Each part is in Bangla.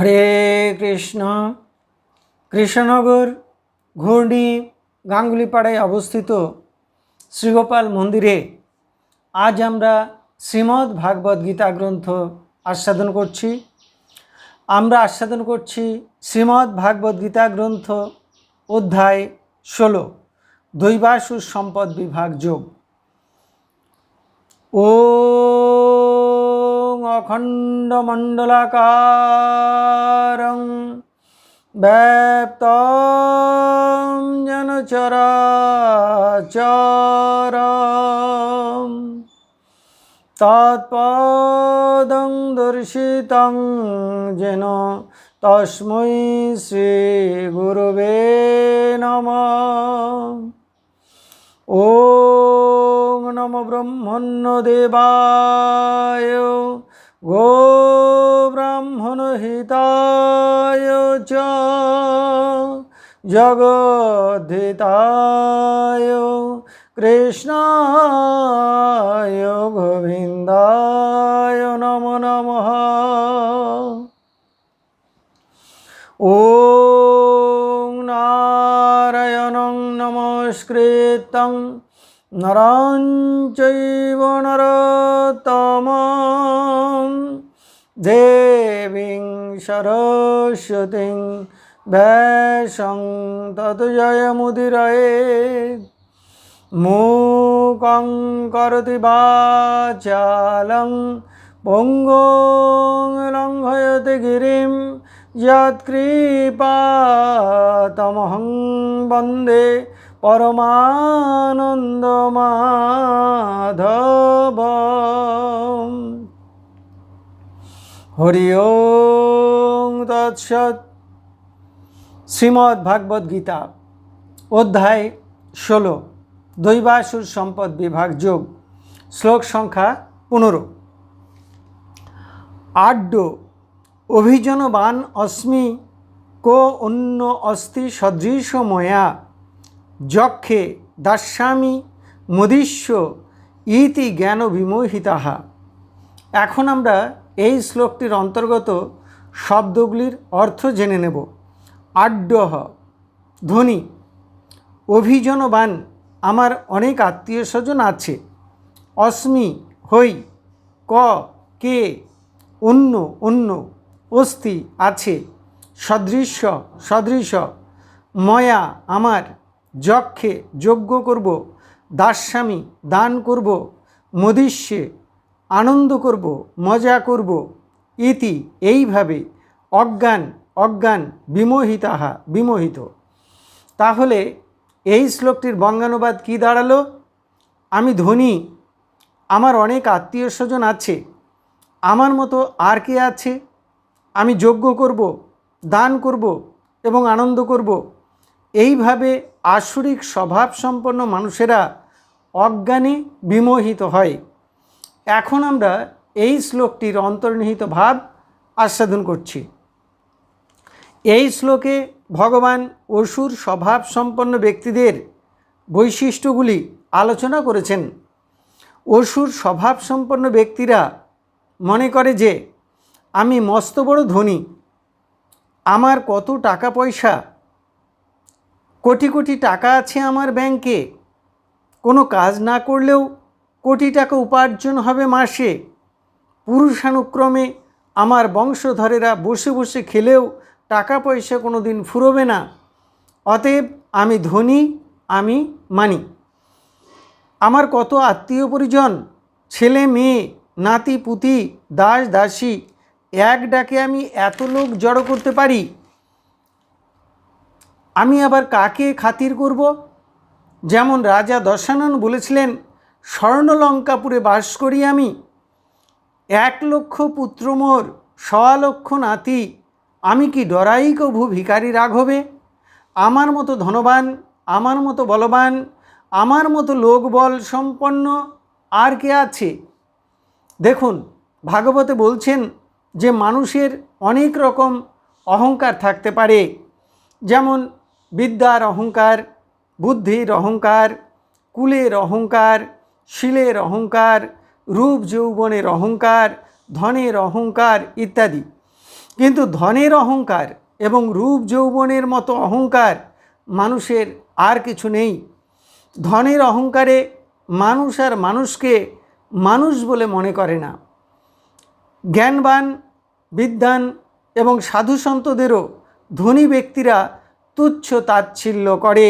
হরে কৃষ্ণ। কৃষ্ণনগর, ঘূর্ণি, গাঙ্গুলিপাড়ায় অবস্থিত শ্রীগোপাল মন্দিরে আজ আমরা শ্রীমদ্ ভাগবত গীতা গ্রন্থ আস্বাদন করছি। আমরা আস্বাদন করছি শ্রীমদ্ ভাগবত গীতা গ্রন্থ অধ্যায় ষোলো, দৈবাসুর সম্পদ বিভাগ যোগ। অখণ্ডমণ্ডলাকারং ব্যাপ্তং যেন চরাচর তৎপদং দর্শিতং যেন তস্মৈ শ্রীগুরুবে নম ও নম ব্রহ্মণ্য দেবায় ब्राह्मणहिताय च जगद्धिताय कृष्णाय गोविन्दाय नमो नमः ॐ नारायणं नमस्कृतं নরঞ্চৈব নরতমাম। দেবীং সরস্বতীং ভ্যাসং তত জয়মুদিরয়ে মূকং করতি বাচালং পঙ্গং লঙ্ঘয়তে গিরিম যৎকৃপা তমহং বন্দে। পরমানন্দ মাধব হরি ও তৎসৎ। শ্রীমদ ভাগবত গীতা, অধ্যায় ষোলো দৈবাসুর সম্পদ বিভাগ যোগ, শ্লোক সংখ্যা পনেরো। আড্য, অভিজনবান অস্মি, কো অন্য অস্থি সদৃশ ময়া যক্ষে দাস্যামি মুদিস্য ইতি জ্ঞান বিমোহিতাহা এখন আমরা এই শ্লোকটির অন্তর্গত শব্দগুলির অর্থ জেনে নেব। আড্যহ ধ্বনি, অভিজনবান আমার অনেক আত্মীয় স্বজন আছে। অস্মি, হই, ক, কে, অন্য অন্য, অস্থি, আছে। সদৃশ্য, সদৃশ, ময়া, আমার। যক্ষে যজ্ঞ করব দাস্যামী দান করব, মদিষ্যে আনন্দ করব, মজা করব। ইতি এইভাবে অজ্ঞান অজ্ঞান বিমোহিতাহা বিমোহিত। তাহলে এই শ্লোকটির বঙ্গানুবাদ কি দাঁড়াল? আমি ধনী, আমার অনেক আত্মীয় স্বজন আছে, আমার মতো আর কে আছে? আমি যজ্ঞ করব, দান করব এবং আনন্দ করব। এইভাবে আসরিক স্বভাব সম্পন্ন মানুষেরা অজ্ঞানে বিমোহিত হয়। এখন আমরা এই শ্লোকটির অন্তর্নিহিত ভাব আস্বাদন করছি। এই শ্লোকে ভগবান অসুর স্বভাব সম্পন্ন ব্যক্তিদের বৈশিষ্ট্যগুলি আলোচনা করেছেন। অসুর স্বভাব সম্পন্ন ব্যক্তিরা মনে করে যে, আমি মস্ত বড় ধনী। আমার কত টাকা পয়সা কোটি কোটি টাকা আছে আমার ব্যাংকে। কোনো কাজ না করলেও কোটি টাকা উপার্জন হবে মাসে। পুরুষানুক্রমে আমার বংশধরেরা বসে বসে খেলেও টাকা পয়সা কোনো দিন ফুরবে না। অতএব আমি ধনী, আমি মানি। আমার কত আত্মীয় পরিজন? ছেলে, মেয়ে, নাতি, পুতি, দাস, দাসী, এক ডাকে আমি এত লোক জড়ো করতে পারি? আমি আবার কাকে খাতির করব? যেমন রাজা দশানন বলেছিলেন, স্বর্ণলঙ্কাপুরে বাস করি আমি। এক লক্ষ পুত্র মোর লক্ষ নাতি। আমি কি ডরাই কভু ভিকারি রাঘবে? আমার মতো ধনবান, আমার মতো বলবান, আমার মতো লোকবল সম্পন্ন আর কে আছে? দেখুন, ভাগবতে বলছেন যে মানুষের অনেক রকম অহংকার থাকতে পারে। যেমন বিদ্যার অহংকার, বুদ্ধির অহংকার, কুলের অহংকার, শিলের অহংকার, রূপ যৌবনের অহংকার, ধনের অহংকার ইত্যাদি। কিন্তু ধনের অহংকার এবং রূপ যৌবনের মতো অহংকার মানুষের আর কিছু নেই। ধনের অহংকারে মানুষ আর মানুষকে মানুষ বলে মনে করে না। জ্ঞানবান বিদ্যান এবং সাধুসন্তদেরও ধনী ব্যক্তিরা তুচ্ছ তাচ্ছিল্য করে,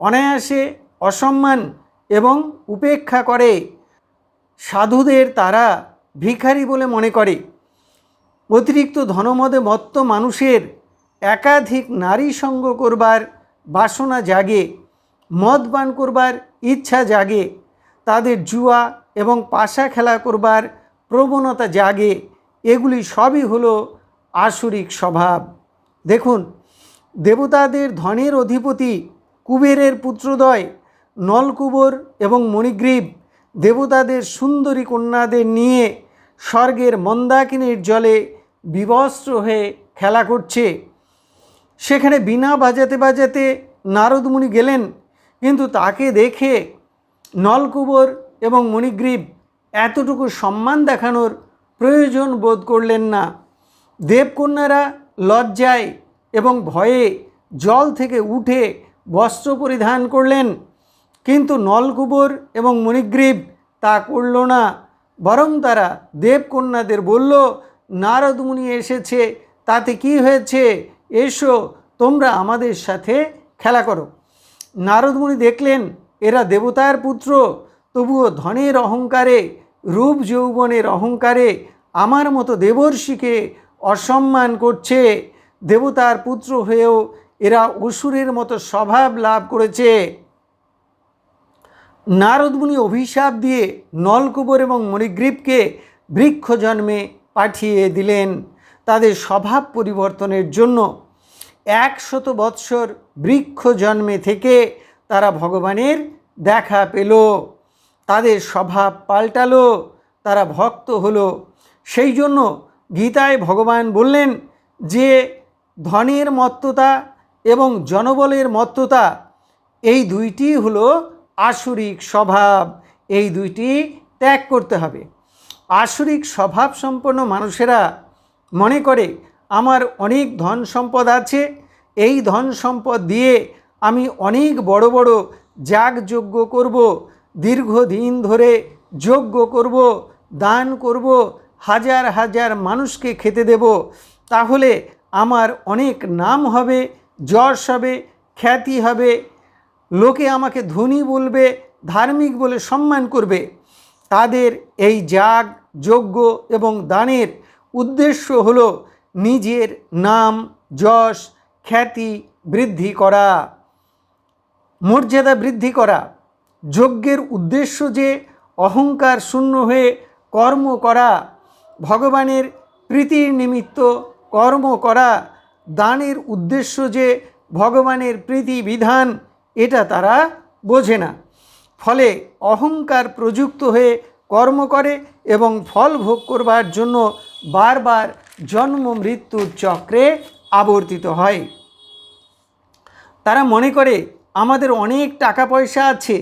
অনায়াসে অসম্মান এবং উপেক্ষা করে। সাধুদের তারা ভিখারি বলে মনে করে। অতিরিক্ত ধনমদে মত্ত মানুষের একাধিক নারী সঙ্গ করবার বাসনা জাগে, মদ পান করবার ইচ্ছা জাগে, তাদের জুয়া এবং পাশা খেলা করবার প্রবণতা জাগে। এগুলি সবই হলো আসরিক স্বভাব। দেখুন দেবতাদের ধনের অধিপতি কুবেরের পুত্রদয়, নলকুবর এবং মণিগ্রীব দেবতাদের সুন্দরী কন্যাদের নিয়ে স্বর্গের মন্দাকিনীর জলে বিবস্ত্র হয়ে খেলা করছে। সেখানে বিনা বাজাতে বাজাতে নারদমুনি গেলেন, কিন্তু তাকে দেখে নলকুবর এবং মণিগ্রীব এতটুকু সম্মান দেখানোর প্রয়োজন বোধ করলেন না। দেবকন্যারা লজ্জায় এবং ভয়ে জল থেকে উঠে বস্ত্র পরিধান করলেন। কিন্তু নলকুবর এবং মণিগ্রীব তা করল না। বরং তারা দেবকন্যাদের বলল, নারদমুনি এসেছে, তাতে কি হয়েছে? এসো, তোমরা আমাদের সাথে খেলা করো। নারদমুনি দেখলেন, এরা দেবতার পুত্র, তবুও ধনের অহংকারে, রূপ যৌবনের অহংকারে আমার মতো দেবর্ষিকে অসম্মান করছে। দেবতার পুত্র হয়েও এরা অসুরের মতো স্বভাব লাভ করেছে। নারদমুনি অভিশাপ দিয়ে নলকুবর এবং মণিগ্রীবকে বৃক্ষ জন্মে পাঠিয়ে দিলেন। তাদের স্বভাব পরিবর্তনের জন্য একশত বৎসর বৃক্ষ জন্মে থেকে তারা ভগবানের দেখা পেল। তাদের স্বভাব পাল্টালো, তারা ভক্ত হলো। সেই জন্য গীতায় ভগবান বললেন যে ধনের মত্ততা এবং জনবলের মত্ততা, এই দুইটি হলো আসরিক স্বভাব। এই দুইটি ত্যাগ করতে হবে। আসরিক স্বভাব সম্পন্ন মানুষেরা মনে করে, আমার অনেক ধন সম্পদ আছে, এই ধন সম্পদ দিয়ে আমি অনেক বড় বড় যাগযজ্ঞ করব, দীর্ঘদিন ধরে যজ্ঞ করব, দান করব, হাজার হাজার মানুষকে খেতে দেব। তাহলে আমার অনেক নাম হবে, যশ হবে, খ্যাতি হবে। লোকে আমাকে ধনী বলবে, ধার্মিক বলে সম্মান করবে। তাদের এই যাগ, যজ্ঞ এবং দানের উদ্দেশ্য হলো নিজের নাম, যশ, খ্যাতি বৃদ্ধি করা, মর্যাদা বৃদ্ধি করা। যজ্ঞের উদ্দেশ্য যে অহংকার শূন্য হয়ে কর্ম করা, ভগবানের প্রীতির নিমিত্ত কর্ম করা, দানের উদ্দেশ্য যে ভগবানের প্রীতি বিধান, এটা তারা বোঝে না। ফলে অহংকার প্রযুক্ত হয়ে কর্ম করে এবং ফল ভোগ করবার জন্য বারবার জন্ম মৃত্যুর চক্রে আবর্তিত হয়। তারা মনে করে, আমাদের অনেক টাকা পয়সা আছে,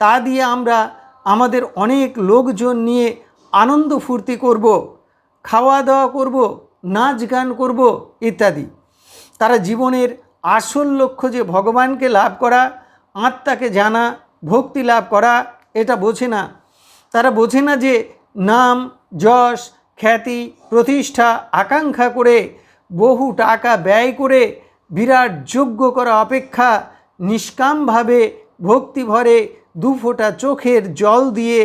তা দিয়ে আমরা আমাদের অনেক লোকজন নিয়ে আনন্দ ফুর্তি করব, খাওয়া দাওয়া করব নাচ গান করব, ইত্যাদি। তারা জীবনের আসল লক্ষ্য যে ভগবানকে লাভ করা, আত্মাকে জানা, ভক্তি লাভ করা, এটা বোঝে না। তারা বোঝে না যে নাম, যশ, খ্যাতি, প্রতিষ্ঠা, আকাঙ্ক্ষা করে বহু টাকা ব্যয় করে বিরাট যোগ্য করা অপেক্ষা নিষ্কামভাবে ভক্তি ভরে দু ফোঁটা চোখের জল দিয়ে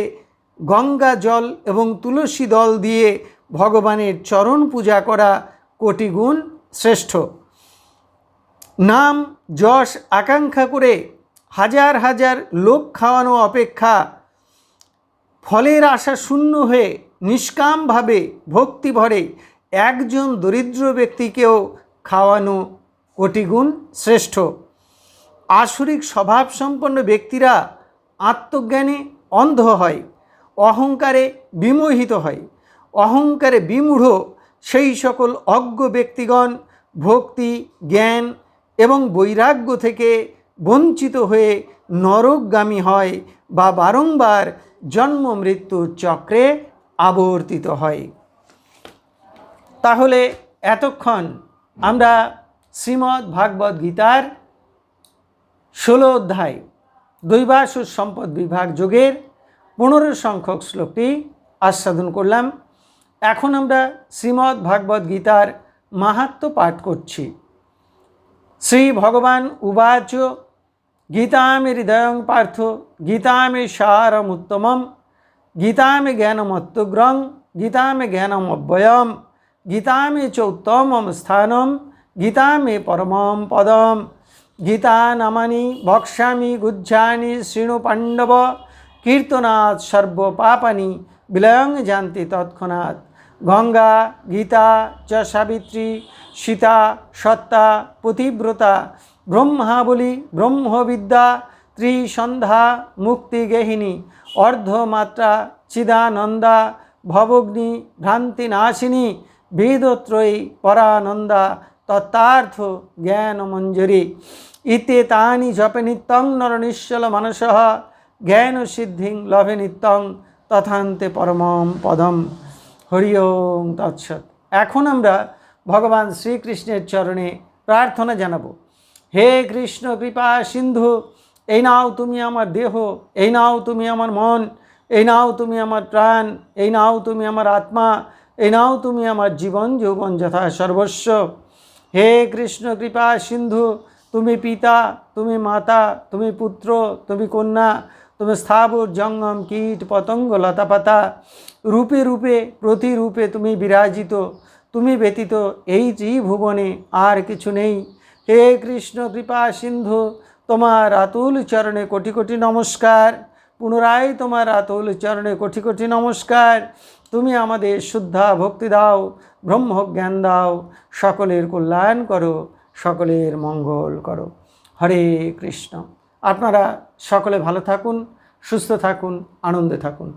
গঙ্গা জল এবং তুলসী দল দিয়ে ভগবানের চরণ পূজা করা কোটিগুণ শ্রেষ্ঠ। নাম, যশ, আকাঙ্ক্ষা করে হাজার হাজার লোক খাওয়ানো অপেক্ষা ফলের আশা শূন্য হয়ে নিষ্কামভাবে ভক্তি ভরে একজন দরিদ্র ব্যক্তিকেও খাওয়ানো কোটিগুণ শ্রেষ্ঠ। আসরিক স্বভাবসম্পন্ন ব্যক্তিরা আত্মজ্ঞানে অন্ধ হয়, অহংকারে বিমোহিত হয়। অহংকারে বিমূঢ় সেই সকল অজ্ঞ ব্যক্তিগণ ভক্তি, জ্ঞান এবং বৈরাগ্য থেকে বঞ্চিত হয়ে নরকগামী হয় বা বারংবার জন্ম মৃত্যুর চক্রে আবর্তিত হয়। তাহলে এতক্ষণ আমরা শ্রীমদ্ ভাগবত গীতার ষোলো অধ্যায় দৈবাসুর সম্পদ বিভাগ যোগের পনেরো সংখ্যক শ্লোকটি আস্বাদন করলাম। এখন আমরা শ্রীমদ্ ভাগবত গীতার মাহাত্ম পাঠ করছি। শ্রী ভগবান উবাচ, গীতামে হৃদয়ং পার্থ, গীতামে সারমুত্তমম গীতামে জ্ঞানমত্তগ্রং, গীতামে জ্ঞানমব্যয়ম, গীতামে চ উত্তমম স্থানম, গীতামে পরমম পদম। গীতা নামানি, ভক্ষ্যামি, গুজ্জানি শৃণু পাণ্ডব কীর্তনাথ সর্বপাপানি, বিলয়ং জানতি তৎক্ষণাৎ। গঙ্গা, গীতা, চ সাবিত্রী, সীতা, সত্তা, পতিব্রতা, ব্রহ্মাবলী, ব্রহ্মবিদ্যা, ত্রিসন্ধ্যা, মুক্তিগেহিনী, অর্ধমাত্রা, চিদানন্দা, ভবগ্নি, ভ্রান্তিনাশিনী, বেদত্রয়ী, পরানন্দা তত্তার্থ জ্ঞানমঞ্জরি। ইতে তানি জপে নিত্যং নর নিশ্চল মানস জ্ঞান সিদ্ধিং লভে নিত্যং তথান্তে পরমম পদম। হরি ওম এখন আমরা ভগবান শ্রীকৃষ্ণের চরণে প্রার্থনা জানাব। হে কৃষ্ণ, কৃপা, সিন্ধু, এই নাও তুমি আমার দেহ, এই নাও তুমি আমার মন, এই নাও তুমি আমার প্রাণ, এই নাও তুমি আমার আত্মা, এই নাও তুমি আমার জীবন, যৌবন যথা সর্বস্ব। হে কৃষ্ণ, কৃপা, সিন্ধু, তুমি পিতা, তুমি মাতা, তুমি পুত্র, তুমি কন্যা, তুমি স্থাবর, জঙ্গম, কীট, পতঙ্গ, লতাপাতা। রূপে রূপে, প্রতিরূপে তুমি বিরাজিত, তুমি ব্যতীত এই ত্রিভুবনে আর কিছু নেই। হে কৃষ্ণ কৃপা সিন্ধু, তোমার আতুল চরণে কোটি কোটি নমস্কার। পুনরায় তোমার আতুল চরণে কোটি কোটি নমস্কার। তুমি আমাদের শুদ্ধা ভক্তি দাও, ব্রহ্মজ্ঞান দাও। সকলের কল্যাণ করো, সকলের মঙ্গল করো। হরে কৃষ্ণ। আপনারা সকলে ভালো থাকুন, সুস্থ থাকুন, আনন্দে থাকুন।